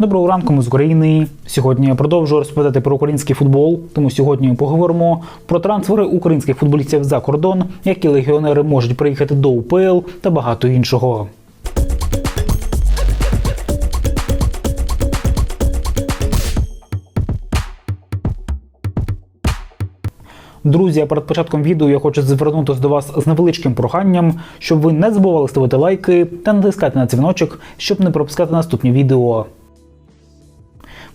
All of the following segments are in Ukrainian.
Доброго ранку, ми з України. Сьогодні я продовжую розповідати про український футбол. Тому сьогодні ми поговоримо про трансфери українських футболістів за кордон, які легіонери можуть приїхати до УПЛ та багато іншого. Друзі, перед початком відео я хочу звернутися до вас з невеличким проханням, щоб ви не забували ставити лайки та натискати на дзвіночок, щоб не пропускати наступні відео.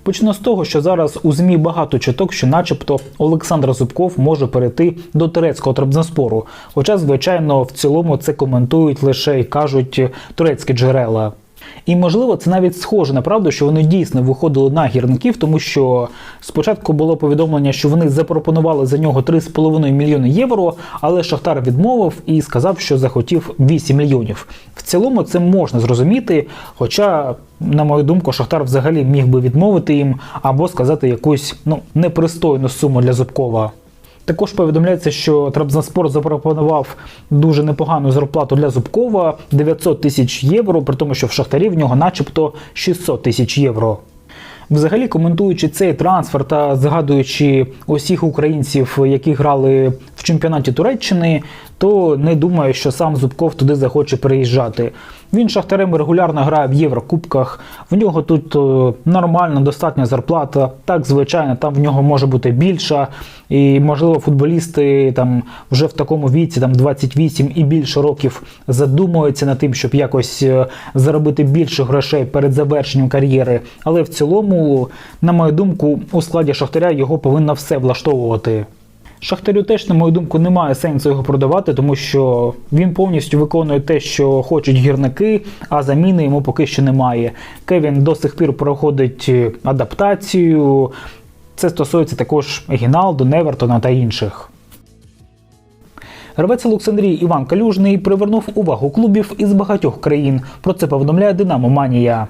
Почну з того, що зараз у ЗМІ багато чуток, що, начебто, Олександр Зубков може перейти до турецького трабзанспору. Хоча, звичайно, в цілому це коментують лише і кажуть турецькі джерела. І можливо, це навіть схоже на правду, що вони дійсно виходили на гірників, тому що спочатку було повідомлення, що вони запропонували за нього 3,5 мільйони євро, але Шахтар відмовив і сказав, що захотів 8 мільйонів. В цілому це можна зрозуміти. Хоча, на мою думку, Шахтар взагалі міг би відмовити їм або сказати якусь ну непристойну суму для Зубкова. Також повідомляється, що Трабзанспорт запропонував дуже непогану зарплату для Зубкова 900 тисяч євро, при тому, що в Шахтарі в нього начебто 600 тисяч євро. Взагалі, коментуючи цей трансфер та згадуючи усіх українців, які грали чемпіонаті Туреччини, то не думаю, що сам Зубков туди захоче переїжджати. Він шахтарем регулярно грає в Єврокубках. В нього тут е, нормальна, достатня зарплата. Так, звичайно, там в нього може бути більша. І, можливо, футболісти там вже в такому віці, там 28 і більше років, задумуються над тим, щоб якось е, заробити більше грошей перед завершенням кар'єри. Але в цілому, на мою думку, у складі Шахтаря його повинно все влаштовувати. Шахтарю теж, на мою думку, немає сенсу його продавати, тому що він повністю виконує те, що хочуть гірники, а заміни йому поки що немає. Кевін до сих пір проходить адаптацію. Це стосується також Гіналду, Невертона та інших. Гравець Олександрії Іван Калюжний привернув увагу клубів із багатьох країн. Про це повідомляє Динамо Манія.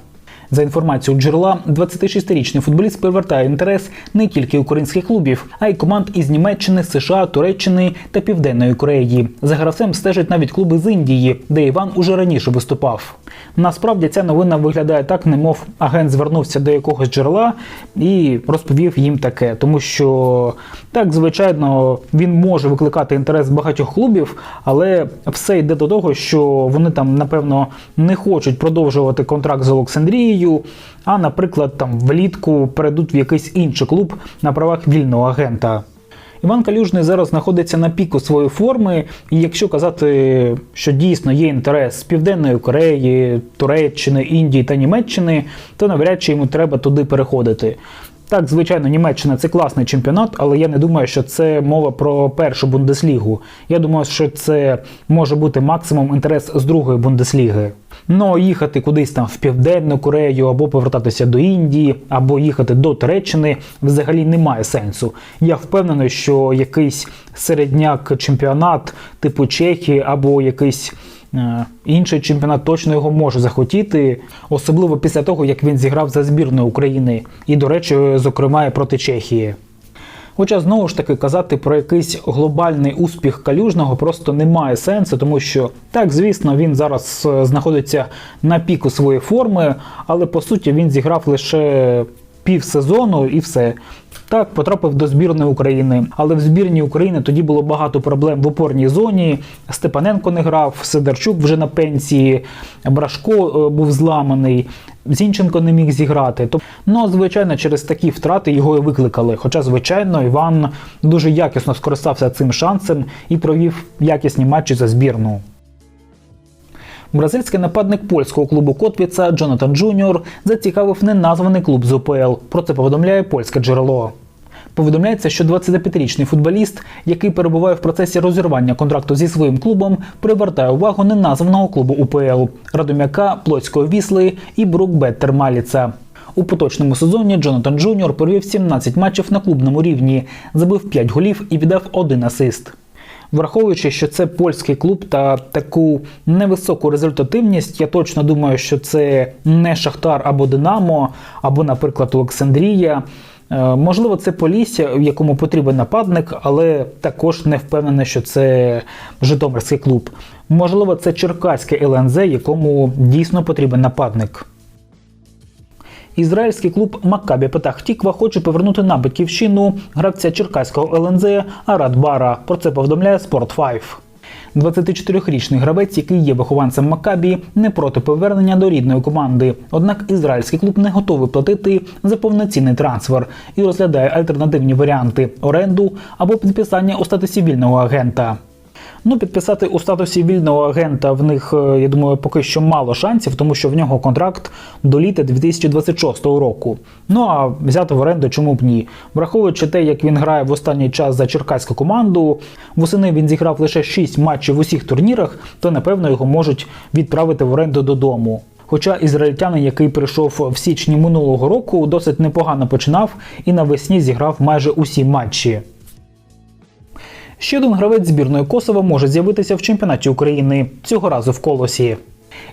За інформацією джерела, 26-річний футболіст привертає інтерес не тільки українських клубів, а й команд із Німеччини, США, Туреччини та Південної Кореї. За гравцем стежать навіть клуби з Індії, де Іван уже раніше виступав. Насправді ця новина виглядає так, немов агент звернувся до якогось джерела і розповів їм таке, тому що так, звичайно, він може викликати інтерес багатьох клубів, але все йде до того, що вони там, напевно, не хочуть продовжувати контракт з Олександрією, а, наприклад, там влітку перейдуть в якийсь інший клуб на правах вільного агента. Іван Калюжний зараз знаходиться на піку своєї форми, і якщо казати, що дійсно є інтерес Південної Кореї, Туреччини, Індії та Німеччини, то навряд чи йому треба туди переходити. Так, звичайно, Німеччина це класний чемпіонат, але я не думаю, що це мова про першу бундеслігу. Я думаю, що це може бути максимум інтерес з другої бундесліги. Ну, їхати кудись там в Південну Корею, або повертатися до Індії, або їхати до Туреччини взагалі немає сенсу. Я впевнений, що якийсь середняк чемпіонат типу Чехії або якийсь. е, Інший чемпіонат точно його може захотіти, особливо після того, як він зіграв за збірною України, і, до речі, зокрема, проти Чехії. Хоча знову ж таки казати про якийсь глобальний успіх калюжного просто немає сенсу, тому що так, звісно, він зараз е, знаходиться на піку своєї форми, але по суті він зіграв лише пів сезону і все. Так, потрапив до збірної України, але в збірній України тоді було багато проблем в опорній зоні. Степаненко не грав, Сидорчук вже на пенсії, Брашко е, був зламаний. Зінченко не міг зіграти. Ну, звичайно, через такі втрати його і викликали. Хоча, звичайно, Іван дуже якісно скористався цим шансом і провів якісні матчі за збірну. Бразильський нападник польського клубу Котвіца Джонатан Джуніор зацікавив неназваний клуб з УПЛ. Про це повідомляє польське джерело. Повідомляється, що 25-річний футболіст, який перебуває в процесі розірвання контракту зі своїм клубом, привертає увагу неназваного клубу УПЛ Радомяка, Плотської Вісли і Брукбеттер Маліца. У поточному сезоні Джонатан Джуніор провів 17 матчів на клубному рівні, забив 5 голів і віддав один асист. Враховуючи, що це польський клуб та таку невисоку результативність, я точно думаю, що це не Шахтар або Динамо, або, наприклад, Олександрія. Е, Можливо, це Полісся, в якому потрібен нападник, але також не впевнений, що це Житомирський клуб. Можливо, це Черкаське ЛНЗ, якому дійсно потрібен нападник. Ізраїльський клуб Маккабі Петах Тіква хоче повернути на батьківщину гравця черкаського ЛНЗ Арат Бара. Про це повідомляє Sport 5. 24-річний гравець, який є вихованцем Макабі, не проти повернення до рідної команди. Однак ізраїльський клуб не готовий платити за повноцінний трансфер і розглядає альтернативні варіанти оренду або підписання у статусі вільного агента. Ну, підписати у статусі вільного агента в них, е, я думаю, поки що мало шансів, тому що в нього контракт до літа 2026 року. Ну а взяти в оренду чому б ні? Враховуючи те, як він грає в останній час за черкаську команду, восени він зіграв лише 6 матчів в усіх турнірах, то напевно його можуть відправити в оренду додому. Хоча ізраїльтянин, який прийшов в січні минулого року, досить непогано починав і навесні зіграв майже усі матчі. Ще один гравець збірної Косово може з'явитися в чемпіонаті України цього разу в колосі.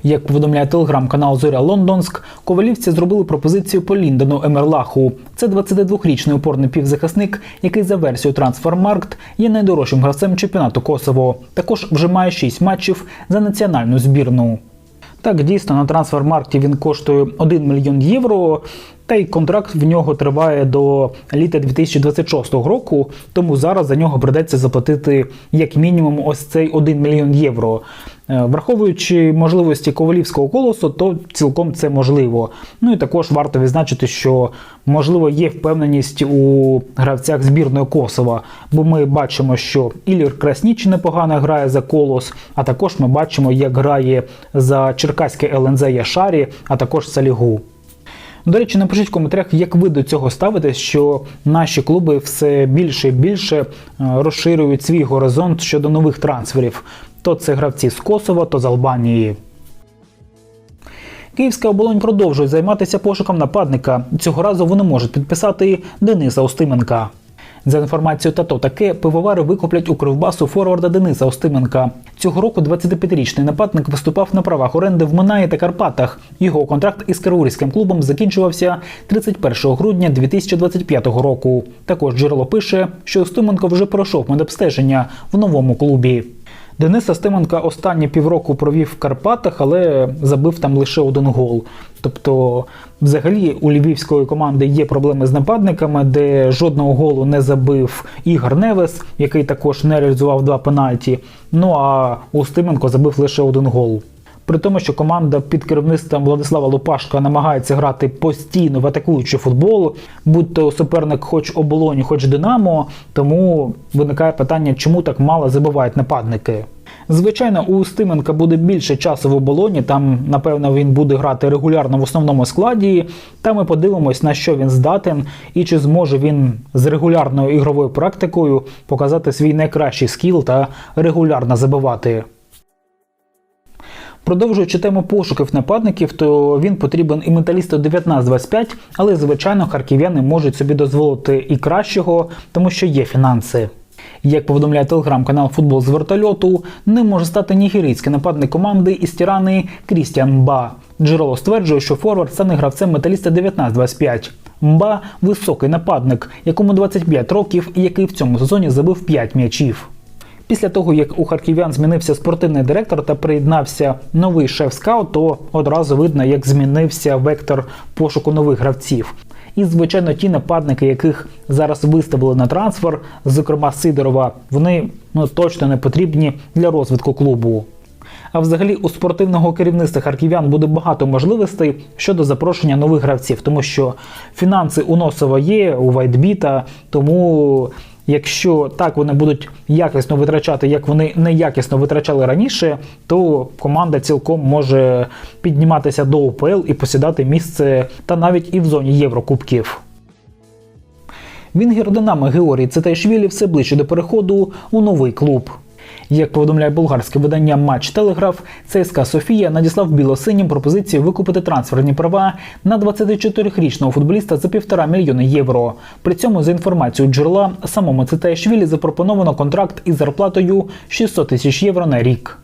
Як повідомляє телеграм-канал Зоря Лондонськ, ковалівці зробили пропозицію по Ліндону Емерлаху. Це 22-річний опорний півзахисник, який за версією Трансфермаркт є найдорожчим гравцем чемпіонату Косово. Також вже має 6 матчів за національну збірну. Так, дійсно, на трансфермаркті він коштує 1 мільйон євро, та й контракт в нього триває до літа 2026 року, тому зараз за нього придеться заплатити як мінімум ось цей 1 мільйон євро. Е, Враховуючи можливості ковалівського колосу, то цілком це можливо. Ну і також варто відзначити, що можливо є впевненість у гравцях збірної Косова, бо ми бачимо, що Ілір Красніч непогано грає за колос, а також ми бачимо, як грає за черкаське ЛНЗ Яшарі, а також Салігу. До речі, напишіть в коментарях, як ви до цього ставитесь, що наші клуби все більше і більше е, розширюють свій горизонт щодо нових трансферів. То це гравці з Косова, то з Албанії. Київська оболонь продовжує займатися пошуком нападника. Цього разу вони можуть підписати Дениса Остименка. За інформацією Тато таке, пивовари викуплять у кривбасу форварда Дениса Остименка. Цього року 25-річний нападник виступав на правах оренди в Минаї та Карпатах. Його контракт із Карурійським клубом закінчувався 31 грудня 2025 року. Також джерело пише, що Остименко вже пройшов медобстеження в новому клубі. Денис Астименка останні півроку провів в Карпатах, але забив там лише один гол. Тобто, взагалі, у львівської команди є проблеми з нападниками, де жодного голу не забив Ігор Невес, який також не реалізував два пенальті. Ну а Устименко забив лише один гол. При тому, що команда під керівництвом Владислава Лопашка намагається грати постійно в атакуючий футбол, будь то суперник хоч оболоні, хоч Динамо, тому виникає питання, чому так мало забивають нападники. Звичайно, у Стименка буде більше часу в оболоні, там, напевно, він буде грати регулярно в основному складі. Та ми подивимось, на що він здатен, і чи зможе він з регулярною ігровою практикою показати свій найкращий скіл та регулярно забивати. Продовжуючи тему пошуків нападників, то він потрібен і металісту 19-25, але звичайно харків'яни можуть собі дозволити і кращого, тому що є фінанси. Як повідомляє телеграм-канал Футбол з вертольоту, не може стати нігерійський нападник команди із Тірани Крістіан Мба. Джерело стверджує, що форвард стане гравцем металіста 19-25. Мба високий нападник, якому 25 років і який в цьому сезоні забив 5 м'ячів. Після того, як у харків'ян змінився спортивний директор та приєднався новий шеф-скаут, то одразу видно, як змінився вектор пошуку нових гравців. І, звичайно, ті нападники, яких зараз виставили на трансфер, зокрема Сидорова, вони ну, точно не потрібні для розвитку клубу. А взагалі у спортивного керівництва харків'ян буде багато можливостей щодо запрошення нових гравців, тому що фінанси у Носова є, у Вайтбіта, тому якщо так вони будуть якісно витрачати, як вони неякісно витрачали раніше, то команда цілком може підніматися до УПЛ і посідати місце та навіть і в зоні Єврокубків. Вінгер Динамо Георгій Цитайшвілі все ближче до переходу у новий клуб. Як повідомляє болгарське видання Матч Телеграф, ЦСКА Софія надіслав білосинім пропозицію викупити трансферні права на 24-річного футболіста за півтора мільйони євро. При цьому, за інформацією джерела, самому Цитаєшвілі запропоновано контракт із зарплатою 600 тисяч євро на рік.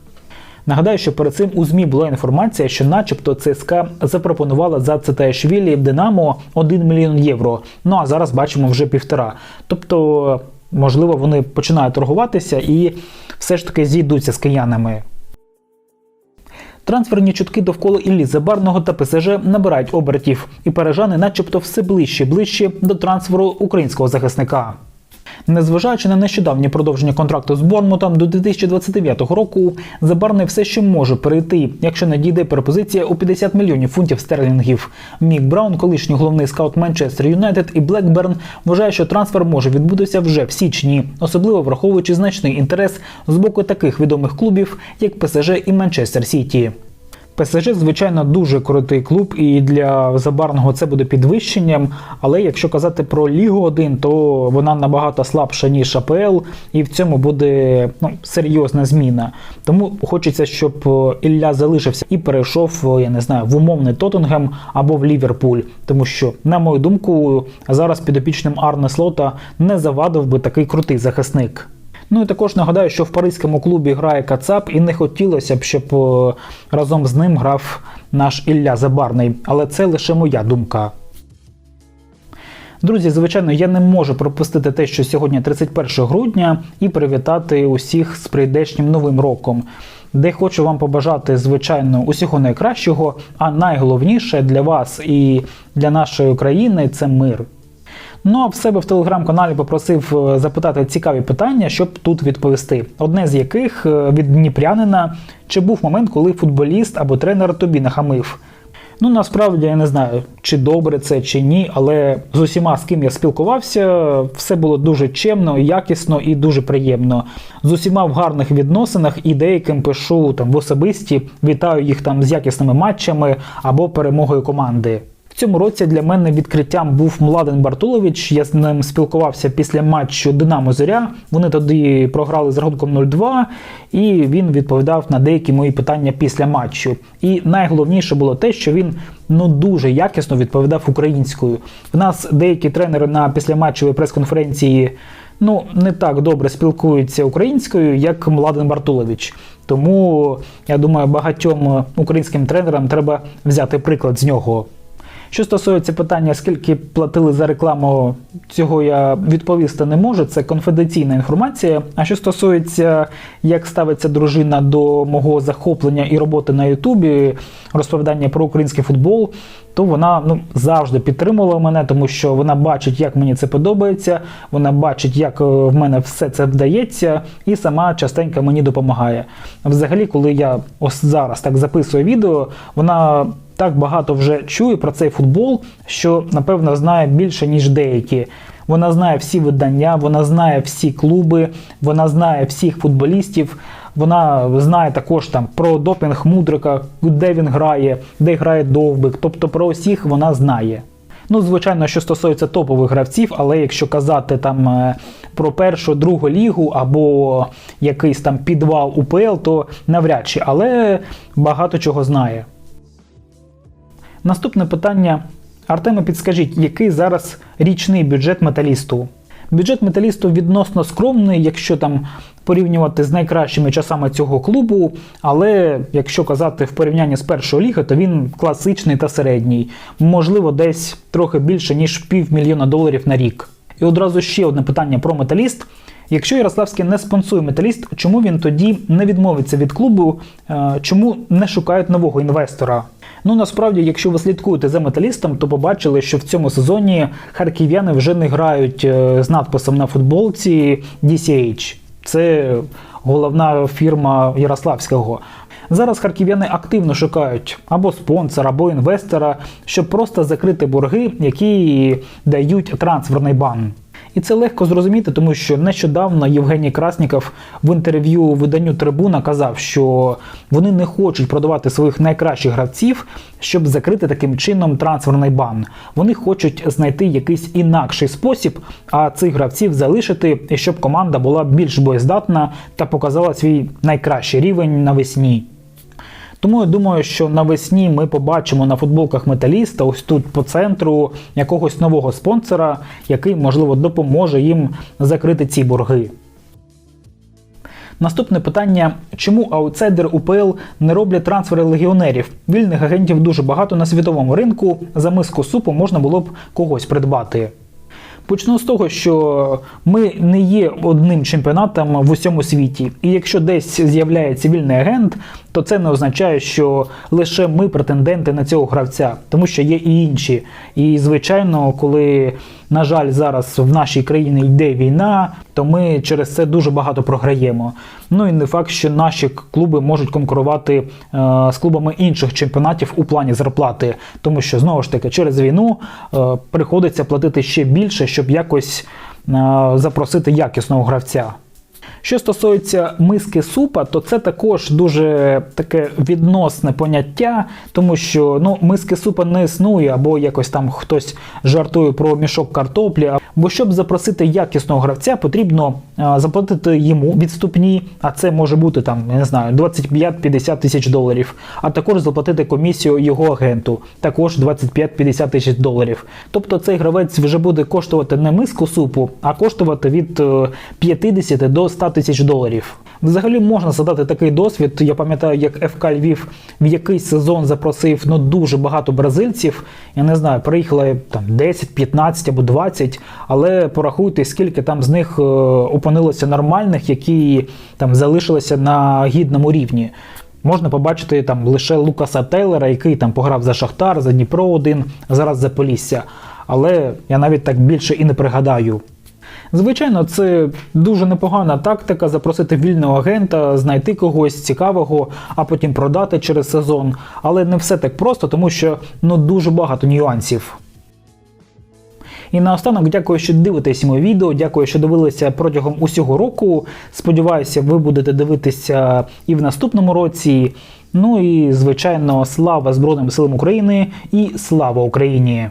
Нагадаю, що перед цим у ЗМІ була інформація, що, начебто, ЦСКА запропонувала за Цитаєшвілі Динамо 1 мільйон євро. Ну а зараз бачимо вже півтора. Тобто. Можливо, вони починають торгуватися і все ж таки зійдуться з киянами. Трансферні чутки довкола Іллі Забарного та ПСЖ набирають обертів, і парижани, начебто, все ближче і ближче до трансферу українського захисника. Незважаючи на нещодавнє продовження контракту з Борнмутом до 2029 року, Забарний все ще може перейти, якщо надійде пропозиція у 50 мільйонів фунтів стерлінгів. Мік Браун, колишній головний скаут Манчестер Юнайтед і Блекберн, вважає, що трансфер може відбутися вже в січні, особливо враховуючи значний інтерес з боку таких відомих клубів, як ПСЖ і Манчестер Сіті. ПСЖ, звичайно, дуже крутий клуб, і для Забарного це буде підвищенням. Але якщо казати про Лігу 1, то вона набагато слабша, ніж АПЛ, і в цьому буде ну, серйозна зміна. Тому хочеться, щоб Ілля залишився і перейшов, я не знаю, в умовний Тоттенгем або в Ліверпуль. Тому що, на мою думку, зараз підопічним Арне Слота не завадив би такий крутий захисник. Ну і також нагадаю, що в паризькому клубі грає Кацап, і не хотілося б, щоб е, разом з ним грав наш Ілля Забарний. Але це лише моя думка. Друзі, звичайно, я не можу пропустити те, що сьогодні 31 грудня, і привітати усіх з прийдешнім новим роком. Де хочу вам побажати, звичайно, усього найкращого, а найголовніше для вас і для нашої країни це мир. Ну а в себе в телеграм-каналі попросив е, запитати цікаві питання, щоб тут відповісти. Одне з яких е, від Дніпрянина чи був момент, коли футболіст або тренер тобі нахамив. Ну насправді я не знаю, чи добре це, чи ні, але з усіма, з ким я спілкувався, все було дуже чемно, якісно і дуже приємно. З усіма в гарних відносинах і деяким пишу там в особисті, вітаю їх там з якісними матчами або перемогою команди. Цьому році для мене відкриттям був Младен Бартулович. Я з ним спілкувався після матчу Динамо Зоря. Вони тоді програли з рахунком 0-2, і він відповідав на деякі мої питання після матчу. І найголовніше було те, що він ну дуже якісно відповідав українською. В нас деякі тренери на післяматчевій прес-конференції. Ну, не так добре спілкуються українською, як Младен Бартулович. Тому я думаю, багатьом українським тренерам треба взяти приклад з нього. Що стосується питання, скільки платили за рекламу, цього я відповісти не можу. Це конфіденційна інформація. А що стосується, як ставиться дружина до мого захоплення і роботи на Ютубі, розповідання про український футбол, то вона ну завжди підтримувала мене, тому що вона бачить, як мені це подобається. Вона бачить, як е, в мене все це вдається, і сама частенько мені допомагає. Взагалі, коли я ось зараз так записую відео, вона так багато вже чує про цей футбол, що напевно знає більше ніж деякі. Вона знає всі видання, вона знає всі клуби, вона знає всіх футболістів. Вона знає також там про допінг Мудрика, де він грає, де грає Довбик. Тобто про усіх вона знає. Ну, звичайно, що стосується топових гравців, але якщо казати там е, про першу, другу лігу або якийсь там підвал УПЛ, то навряд чи, але багато чого знає. Наступне питання. Артеме, підскажіть, який зараз річний бюджет металісту? Бюджет металісту відносно скромний, якщо там порівнювати з найкращими часами цього клубу, але якщо казати в порівнянні з першої ліги, то він класичний та середній, можливо, десь трохи більше ніж півмільйона доларів на рік. І одразу ще одне питання про металіст. Якщо Ярославський не спонсує металіст, чому він тоді не відмовиться від клубу? Е, чому не шукають нового інвестора? Ну насправді, якщо ви слідкуєте за металістом, то побачили, що в цьому сезоні харків'яни вже не грають е, з надписом на футболці DCH. Це головна фірма Ярославського. Зараз харків'яни активно шукають або спонсора, або інвестора, щоб просто закрити борги, які дають трансферний бан. І це легко зрозуміти, тому що нещодавно Євгеній Красніков в інтерв'ю виданню Трибуна казав, що вони не хочуть продавати своїх найкращих гравців, щоб закрити таким чином трансферний бан. Вони хочуть знайти якийсь інакший спосіб, а цих гравців залишити, щоб команда була більш боєздатна та показала свій найкращий рівень навесні. Тому я думаю, що навесні ми побачимо на футболках металіста, ось тут по центру якогось нового спонсора, який, можливо, допоможе їм закрити ці борги. Наступне питання: чому аутсайдер УПЛ не роблять трансфери легіонерів? Вільних агентів дуже багато на світовому ринку. За миску супу можна було б когось придбати. Почну з того, що ми не є одним чемпіонатом в усьому світі, і якщо десь з'являється вільний агент, то це не означає, що лише ми претенденти на цього гравця, тому що є і інші. І звичайно, коли на жаль зараз в нашій країні йде війна, то ми через це дуже багато програємо. Ну і не факт, що наші клуби можуть конкурувати е, з клубами інших чемпіонатів у плані зарплати, тому що знову ж таки через війну е, приходиться платити ще більше, щоб якось е, запросити якісного гравця. Що стосується миски супа, то це також дуже таке відносне поняття, тому що ну, миски супа не існує, або якось там хтось жартує про мішок картоплі. Бо щоб запросити якісного гравця, потрібно заплатити йому відступні, а це може бути там, я не знаю, 25-50 тисяч доларів, а також заплатити комісію його агенту, також 25-50 тисяч доларів. Тобто цей гравець вже буде коштувати не миску супу, а коштувати від е, 50 до 100 тисяч доларів. Взагалі можна задати такий досвід. Я пам'ятаю, як ФК Львів в якийсь сезон запросив ну дуже багато бразильців. Я не знаю, приїхали там 10, 15 або 20, але порахуйте, скільки там з них е, опинилося нормальних, які там залишилися на гідному рівні. Можна побачити там лише Лукаса Тейлера, який там пограв за Шахтар, за Дніпро 1 зараз за Полісся. Але я навіть так більше і не пригадаю. Звичайно, це дуже непогана тактика запросити вільного агента, знайти когось цікавого, а потім продати через сезон. Але не все так просто, тому що ну дуже багато нюансів. І наостанок дякую, що дивитесь моє відео. Дякую, що дивилися протягом усього року. Сподіваюся, ви будете дивитися і в наступному році. Ну і звичайно, слава Збройним силам України і слава Україні!